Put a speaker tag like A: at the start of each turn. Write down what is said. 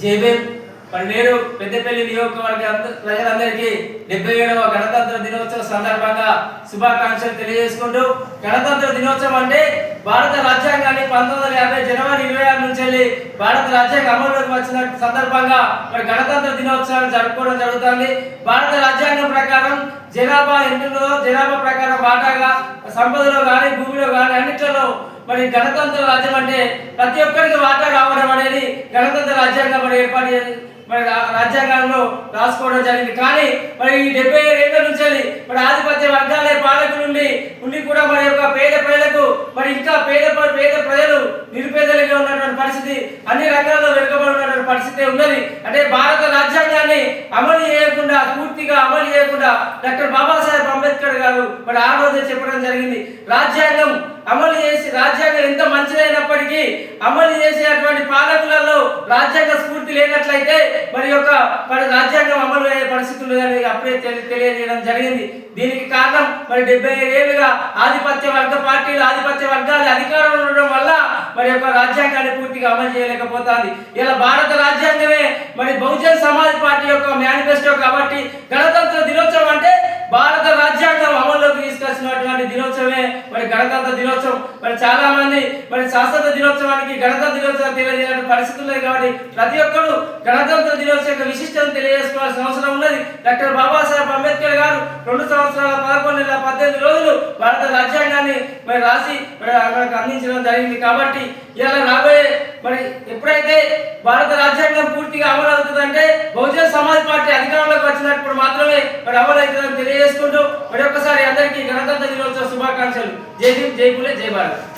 A: JBM మరి నేడు పెద్దపల్లి నియోజకవర్గ ప్రజలందరికీ డెబ్బై ఏడవ గణతంత్ర దినోత్సవ సందర్భంగా శుభాకాంక్షలు తెలియజేసుకుంటూ గణతంత్ర దినోత్సవం అంటే భారత రాజ్యాంగాన్ని పంతొమ్మిది వందల యాభై జనవరి ఇరవై ఆరు నుంచి వెళ్ళి భారత రాజ్యాంగం అమలులోకి వచ్చిన సందర్భంగా మరి గణతంత్ర దినోత్సవాన్ని జరుపుకోవడం జరుగుతుంది. భారత రాజ్యాంగం ప్రకారం జనాభా ఎంటులో జనాభా ప్రకారం వాటాగా సంపదలో కానీ భూమిలో కానీ అన్నిట్లలో మరి గణతంత్ర రాజ్యం అంటే ప్రతి ఒక్కరికి వాటా కావడం అనేది గణతంత్ర రాజ్యాంగం మరి ఏర్పాటు చేసి- మరి రాజ్యాంగంలో రాసుకోవడం జరిగింది. కానీ మరి ఈ డెబ్బై ఏళ్ళ నుంచి మరి ఆధిపత్య వర్గాలే పాలకుల ఉండి ఉండి కూడా మరి యొక్క పేద ప్రజలకు మరి ఇంకా పేద పేద ప్రజలు నిరుపేదలుగా ఉన్నటువంటి పరిస్థితి అన్ని రంగాల్లో వెనుకబడి ఉన్నటువంటి పరిస్థితి ఉన్నది. అంటే భారత రాజ్యాంగాన్ని అమలు చేయకుండా పూర్తిగా అమలు చేయకుండా డాక్టర్ బాబాసాహెబ్ అంబేద్కర్ గారు మరి ఆ రోజే చెప్పడం జరిగింది. రాజ్యాంగం అమలు చేసి రాజ్యాంగం ఎంత మంచిదైనప్పటికీ అమలు చేసేటువంటి పాలకులలో రాజ్యాంగ స్ఫూర్తి లేనట్లయితే మరి యొక్క మరి రాజ్యాంగం అమలు అయ్యే పరిస్థితులు అనేది అప్పుడే తెలి- తెలియజేయడం జరిగింది. దీనికి కారణం మరి డెబ్బై ఏళ్ళుగా ఆధిపత్య వర్గ పార్టీలు ఆధిపత్య వర్గాల అధికారంలో ఉండడం వల్ల మరి యొక్క రాజ్యాంగాన్ని పూర్తిగా అమలు చేయలేకపోతుంది. ఇలా భారత రాజ్యాంగమే మరి బహుజన్ సమాజ్ పార్టీ యొక్క మేనిఫెస్టో కాబట్టి గణతంత్ర దిన దినోత్సవమే. మరి గణతంత్ర దినోత్సవం. మరి చాలా మంది మరి శాస్త్ర దినోత్సవానికి గణతంత్ర దినోత్సవం తెలియజేయాలని పరిస్థితి లేదు కాబట్టి ప్రతి ఒక్కరు గణతంత్ర దినోత్సవం యొక్క విశిష్టతను తెలియజేసుకోవాల్సిన అవసరం ఉన్నది. డాక్టర్ బాబాసాహెబ్ అంబేద్కర్ గారు రెండు సంవత్సరాల పదకొండు నెలల పద్దెనిమిది రోజులు భారత రాజ్యాంగాన్ని మరి రాసి మరి అందించడం జరిగింది కాబట్టి ఇలా రాబోయే మరి ఎప్పుడైతే భారత రాజ్యాంగం పూర్తిగా అమలు అవుతుందంటే బహుజన సమాజ్ పార్టీ అధికారంలోకి వచ్చినప్పుడు మాత్రమే మరి అమలు అవుతుందని తెలియజేసుకుంటూ మరి ఒక్కసారి అందరికీ గణతంత్ర దినోత్సవ శుభాకాంక్షలు జై భీమ్ జై పులే జై భారత్